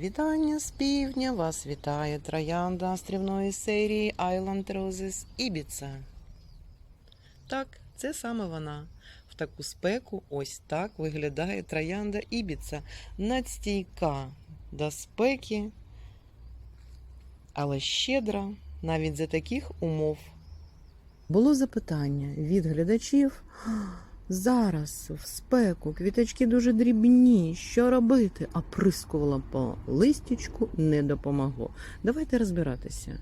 Вітання з півдня! Вас вітає троянда острівної серії Island Roses Ibiza. Так, це саме вона. В таку спеку ось так виглядає троянда Ібіца. Надстійка до спеки, але щедра навіть за таких умов. Було запитання від глядачів. Зараз в спеку квіточки дуже дрібні. Що робити? А прискувала по листічку не допомогло. Давайте розбиратися.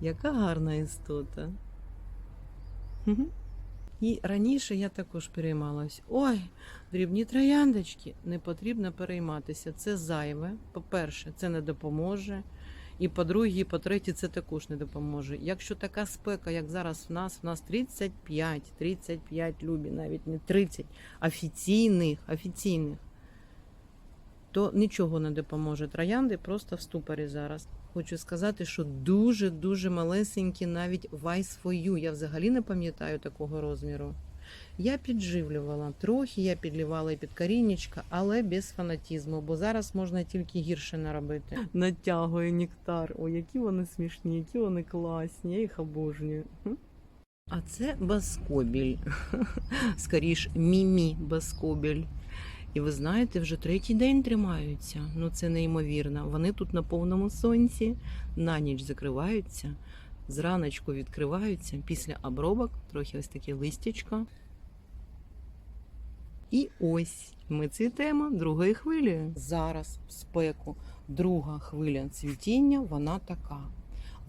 Яка гарна істота. І раніше я також переймалась. Ой, дрібні трояндочки, не потрібно перейматися. Це зайве. По-перше, це не допоможе. І по-друге, і по-третє, це також не допоможе. Якщо така спека, як зараз в нас, в нас 35, 35 любі, навіть не 30 офіційних, офіційних, то нічого не допоможе. Троянди просто в ступорі зараз. Хочу сказати, що дуже-дуже малесенькі навіть for You. Я взагалі не пам'ятаю такого розміру. Я підживлювала трохи, я підлівала і під корінечка, але без фанатізму, бо зараз можна тільки гірше наробити. Натягує нектар. Ой, які вони смішні, які вони класні, я їх обожнюю. А це баскобіль. Скоріш, мімі баскобіль. І ви знаєте, вже третій день тримаються. Ну це неймовірно. Вони тут на повному сонці, на ніч закриваються, зраночку відкриваються після обробок, трохи ось таке листячко. І ось ми цвітемо другою хвилею. Зараз в спеку друга хвиля цвітіння, вона така.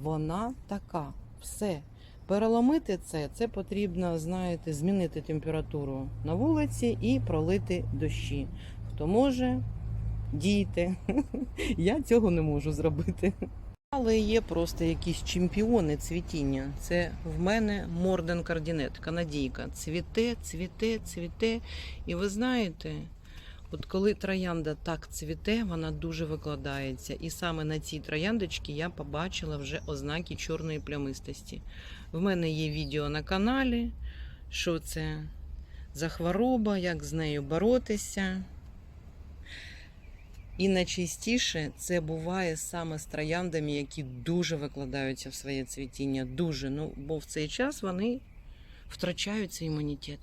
Вона така. Все. Переломити це, це потрібно, знаєте, змінити температуру на вулиці і пролити дощі. Хто може, дійте. Я цього не можу зробити. Але є просто якісь чемпіони цвітіння. Це в мене Морден Кардінет, канадійка. Цвіте, цвіте, цвіте. І ви знаєте, от коли троянда так цвіте, вона дуже викладається. І саме на цій трояндочці я побачила вже ознаки чорної плямистості. В мене є відео на каналі, що це за хвороба, як з нею боротися. І найчастіше це буває саме з трояндами, які дуже викладаються в своє цвітіння. Дуже. Ну, бо в цей час вони втрачають свій імунітет.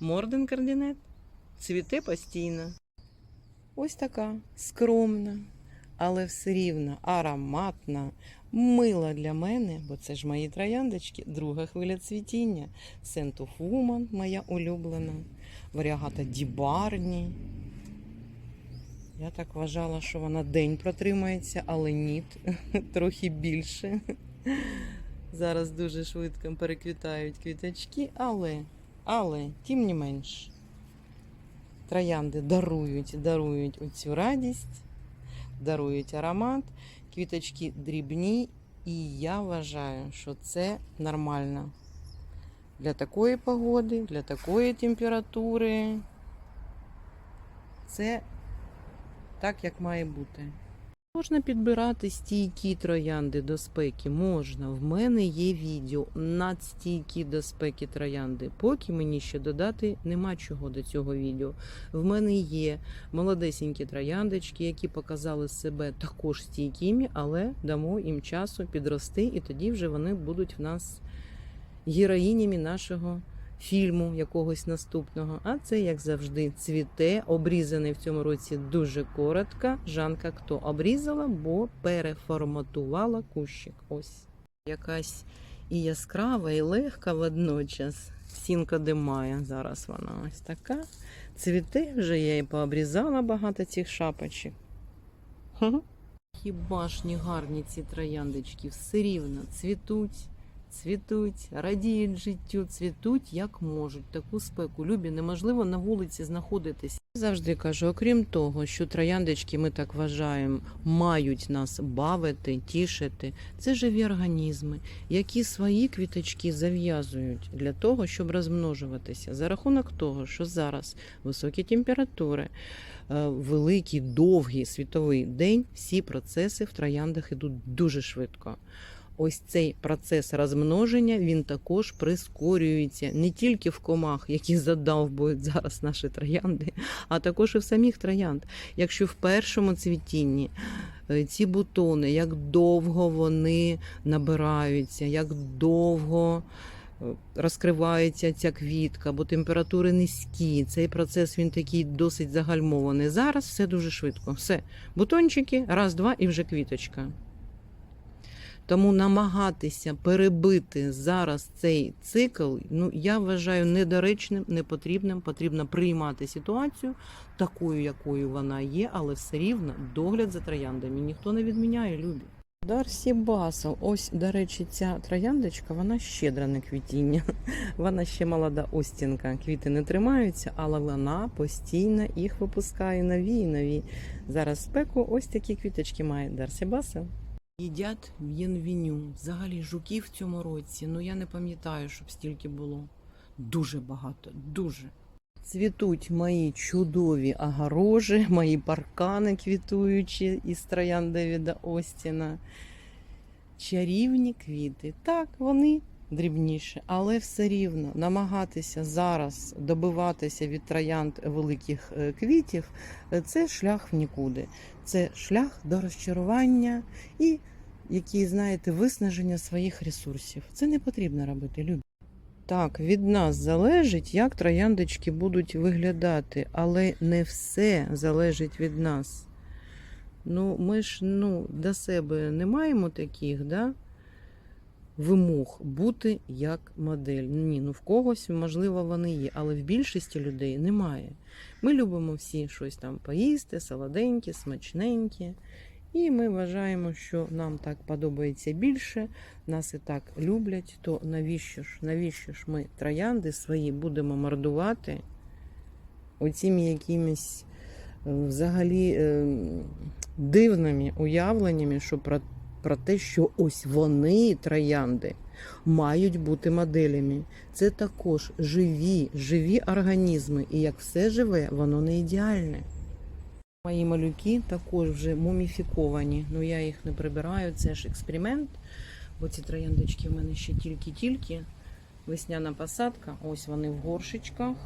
Морден кардинет цвіте постійно. Ось така скромна, але все рівно ароматна, мила для мене, бо це ж мої трояндочки, друга хвиля цвітіння. Сентофуман, моя улюблена, варіагата Дібарні. Я так вважала, що вона день протримається, але ні, трохи більше. Зараз дуже швидко переквітають квіточки, але, але, тим не менш, троянди дарують, дарують оцю радість, дарують аромат, квіточки дрібні, і я вважаю, що це нормально. Для такої погоди, для такої температури. Це так, як має бути. Можна підбирати стійкі троянди до спеки. Можна. В мене є відео надстійкі до спеки троянди. Поки мені ще додати нема чого до цього відео. В мене є молодесенькі трояндочки, які показали себе також стійкими, але дамо їм часу підрости, і тоді вже вони будуть в нас героїнями нашого фільму якогось наступного. А це, як завжди, цвіте, обрізаний в цьому році дуже коротко. Жанка хто обрізала, бо переформатувала кущик. Ось якась і яскрава, і легка водночас. Сінка димає. Зараз вона ось така. Цвіте вже я і пообрізала багато цих шапочок. Хіба ж не гарні ці трояндочки все рівно цвітуть цвітуть, радіють життю, цвітуть як можуть. Таку спеку любі неможливо на вулиці знаходитись. Завжди кажу, окрім того, що трояндочки, ми так вважаємо, мають нас бавити, тішити. Це живі організми, які свої квіточки зав'язують для того, щоб розмножуватися. За рахунок того, що зараз високі температури, е, великий, довгий світовий день, всі процеси в трояндах ідуть дуже швидко. Ось цей процес розмноження він також прискорюється не тільки в комах, які задовбують зараз наші троянди, а також і в самих троянд. Якщо в першому цвітінні е, ці бутони, як довго вони набираються, як довго е, розкривається ця квітка, бо температури низькі. Цей процес він такий досить загальмований. Зараз все дуже швидко. Все, бутончики, раз, два і вже квіточка. Тому намагатися перебити зараз цей цикл, ну я вважаю недоречним, непотрібним. Потрібно приймати ситуацію такою, якою вона є, але все рівно догляд за трояндами ніхто не відміняє, любі. Дарсі Басел. Ось, до речі, ця трояндочка, вона щедра на квітіння. Вона ще молода остінка. Квіти не тримаються, але вона постійно їх випускає нові і нові. Зараз спеку ось такі квіточки має Дарсі Басел. Їдять б'єнвіню. Взагалі жуків в цьому році. Ну я не пам'ятаю, щоб стільки було. Дуже багато, дуже. Цвітуть мої чудові огорожі, мої паркани квітуючі із троян Девіда Остіна. Чарівні квіти. Так, вони дрібніші, але все рівно намагатися зараз добиватися від троянд великих е, квітів е, це шлях в нікуди. Це шлях до розчарування і які, знаєте, виснаження своїх ресурсів. Це не потрібно робити, любі. Так, від нас залежить, як трояндочки будуть виглядати, але не все залежить від нас. Ну, ми ж ну, до себе не маємо таких, да? Вимог бути як модель. Ні, ну в когось, можливо, вони є, але в більшості людей немає. Ми любимо всі щось там поїсти, солоденьке, смачненьке. І ми вважаємо, що нам так подобається більше, нас і так люблять, то навіщо ж, навіщо ж ми троянди свої будемо мордувати оціми якимись е, взагалі е, дивними уявленнями, що про, про те, що ось вони, троянди, мають бути моделями. Це також живі, живі організми, і як все живе, воно не ідеальне. Мої малюки також вже муміфіковані. Ну я їх не прибираю, це ж експеримент. Бо ці трояндочки в мене ще тільки-тільки. Весняна посадка. Ось вони в горшечках.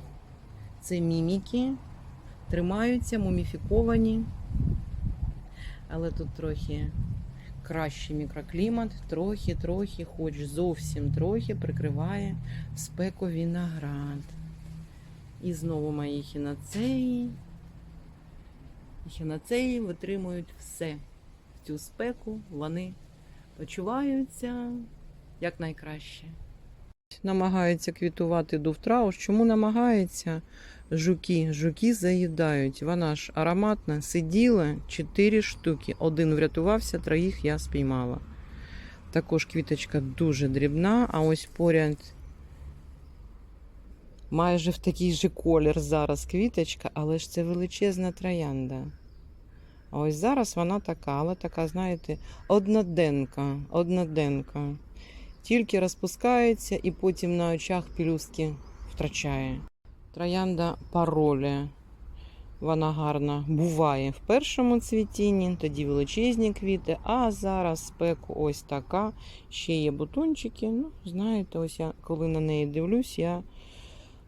Це міміки. Тримаються, муміфіковані. Але тут трохи кращий мікроклімат, трохи-трохи, хоч зовсім трохи прикриває спеку виноград. І знову мої хіноцеї. Хіноцеї витримують все. В цю спеку вони почуваються як найкраще. Намагаються квітувати дуфтрауш. Чому намагаються? Жуки, жуки заїдають. Вона ж ароматна, сиділа 4 штуки. Один врятувався, троїх я спіймала. Також квіточка дуже дрібна, а ось поряд майже в такий же колір зараз квіточка, але ж це величезна троянда. А ось зараз вона така, але така, знаєте, одноденка, одноденка. Тільки розпускається і потім на очах пілюстки втрачає. Троянда паролі. Вона гарна буває в першому цвітінні, тоді величезні квіти, а зараз спеку ось така. Ще є бутончики. Ну, знаєте, ось я коли на неї дивлюсь, я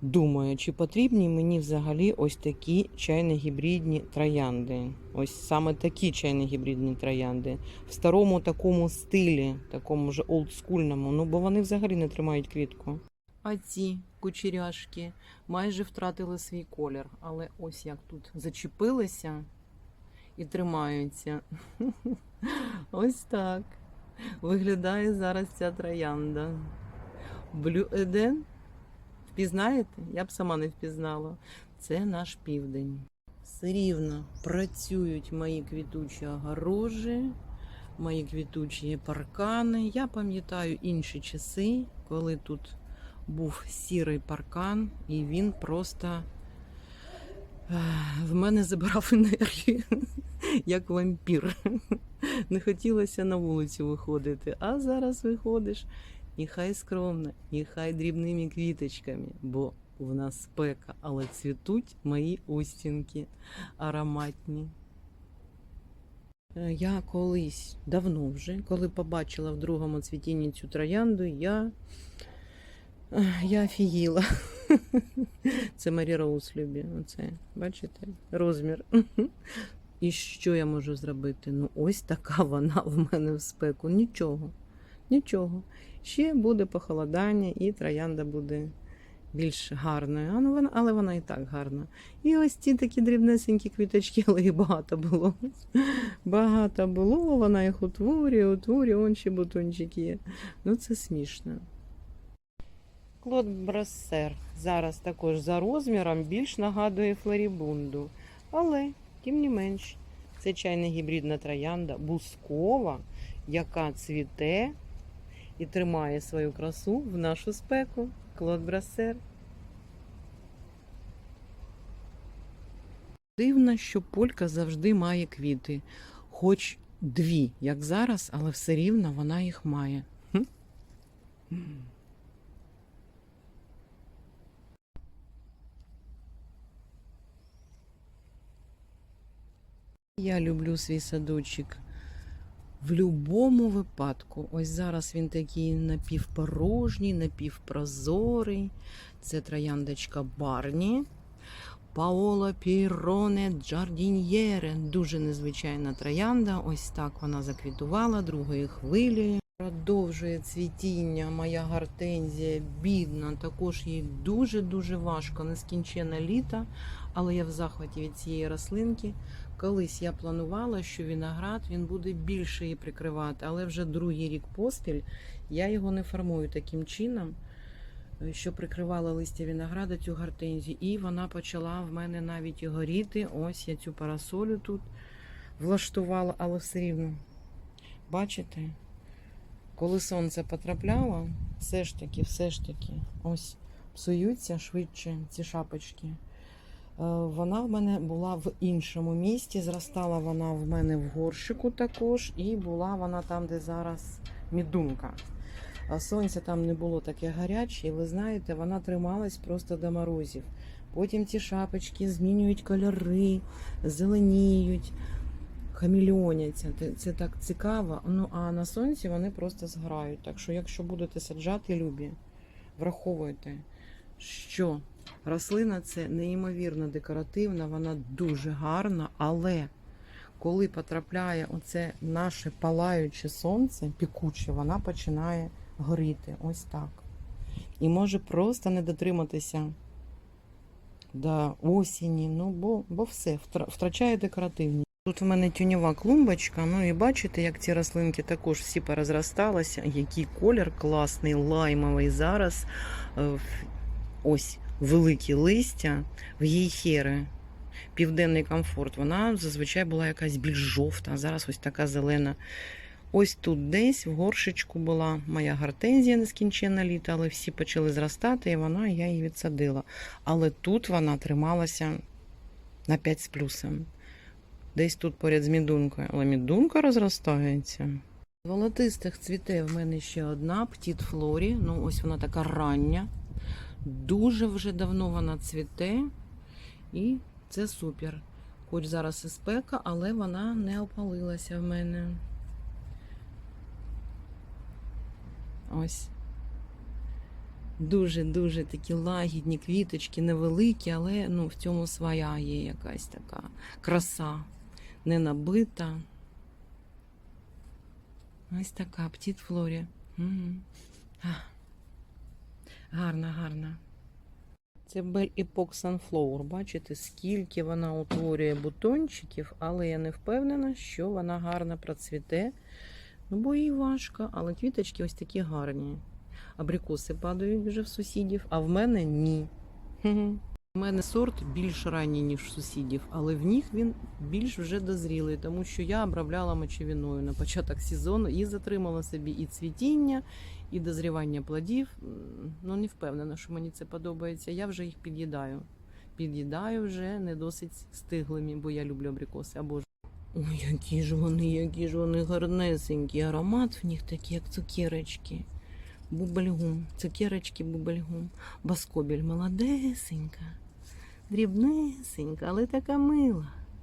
думаю, чи потрібні мені взагалі ось такі чайно-гібридні троянди. Ось саме такі чайно-гібридні троянди. В старому такому стилі, такому ж олдскульному, ну бо вони взагалі не тримають квітку. А ці кучеряшки майже втратили свій колір, але ось як тут зачепилися і тримаються. Ось так. Виглядає зараз ця троянда. Blue Eden Впізнаєте? Я б сама не впізнала. Це наш південь. Все рівно працюють мої квітучі огорожі, мої квітучі паркани. Я пам'ятаю інші часи, коли тут був сірий паркан, і він просто в мене забирав енергію, як вампір. Не хотілося на вулицю виходити, а зараз виходиш. І хай скромно, і хай дрібними квіточками, бо в нас спека, але цвітуть мої устінки ароматні. Е, Я колись давно вже, коли побачила в другому цвітінні цю троянду, я, е, я офігіла. Це Марі Роуз любі. Оце, бачите, розмір. І що я можу зробити? Ну, ось така вона в мене в спеку. Нічого. Нічого. Ще буде похолодання, і троянда буде більш гарною. А, ну, вона, але вона і так гарна. І ось ці такі дрібнесенькі квіточки, але їх багато було. Багато було, вона їх утворює, утворює, он ще бутончик. Ну це смішно. Клод Брассер зараз також за розміром більш нагадує флорібунду. Але, тим не менш, це чайна гібридна троянда, бускова, яка цвіте і тримає свою красу в нашу спеку. Клод Брассер. Дивно, що полька завжди має квіти, хоч дві, як зараз, але все рівно вона їх має. Я люблю свій садочок в будь-якому випадку. Ось зараз він такий напівпорожній, напівпрозорий. Це трояндочка Барні. Паоло Піроне Джардіньєре. Дуже незвичайна троянда. Ось так вона заквітувала другою хвилею. Продовжує цвітіння моя гортензія, бідна. Також їй дуже-дуже важко, нескінченне літо, але я в захваті від цієї рослинки. Колись я планувала, що виноград він буде більше її прикривати, але вже другий рік поспіль я його не формую таким чином, е, що прикривала листя винограда цю гортензію. І вона почала в мене навіть горіти. Ось я цю парасолю тут влаштувала, але все рівно. Бачите? Коли сонце потрапляло, все ж таки, все ж таки, ось псуються швидше ці шапочки. Е, Вона в мене була в іншому місті. Зростала вона в мене в горщику також, і була вона там, де зараз мідунка. А сонця там не було таке гаряче, і ви знаєте, вона трималась просто до морозів. Потім ці шапочки змінюють кольори, зеленіють, хамільоняться. Це так цікаво. Ну а на сонці вони просто зграють. Так що, якщо будете саджати любі, враховуйте, що рослина це неймовірно декоративна, вона дуже гарна, але коли потрапляє оце наше палаюче сонце, пікуче, вона починає горіти. Ось так. І може просто не дотриматися до осені, ну бо, бо все, втрачає декоративність. Тут в мене тюньова клумбочка, ну і бачите, як ці рослинки також всі порозросталися, який колір класний, лаймовий зараз. Е, Ось великі листя в гейхери. Південний комфорт. Вона зазвичай була якась більш жовта, зараз ось така зелена. Ось тут десь в горшечку була моя гортензія нескінченна літа, але всі почали зростати, і вона я її відсадила. Але тут вона трималася на 5 з плюсом. Десь тут поряд з мідункою. Але мідунка розростається. Волотистих цвіте в мене ще одна птіт флорі. Ну, ось вона така рання. Дуже вже давно вона цвіте. І це супер. Хоч зараз і спека, але вона не опалилася в мене. Ось. Дуже-дуже такі лагідні квіточки, невеликі, але ну, в цьому своя є якась така краса, не набита. Ось така птіт Флорі. Угу. Гарна, гарна. Це Бель Epoch Sunflower. Бачите, скільки вона утворює бутончиків, але я не впевнена, що вона гарно процвіте. Ну, бо їй важко, але квіточки ось такі гарні. Абрикоси падають вже в сусідів, а в мене ні. У мене сорт більш ранній, ніж сусідів, але в них він більш вже дозрілий, тому що я обробляла мочевиною на початок сезону і затримала собі і цвітіння, і дозрівання плодів. Ну, не впевнена, що мені це подобається. Я вже їх під'їдаю. Під'їдаю вже не досить стиглими, бо я люблю абрикоси. Або ж. Ой, які ж вони, які ж вони гарнесенькі. Аромат в них такий, як цукерочки. Бубальгум, цукерочки, бубальгум. Баскобіль молодесенька, дрібнесенька, але така мила.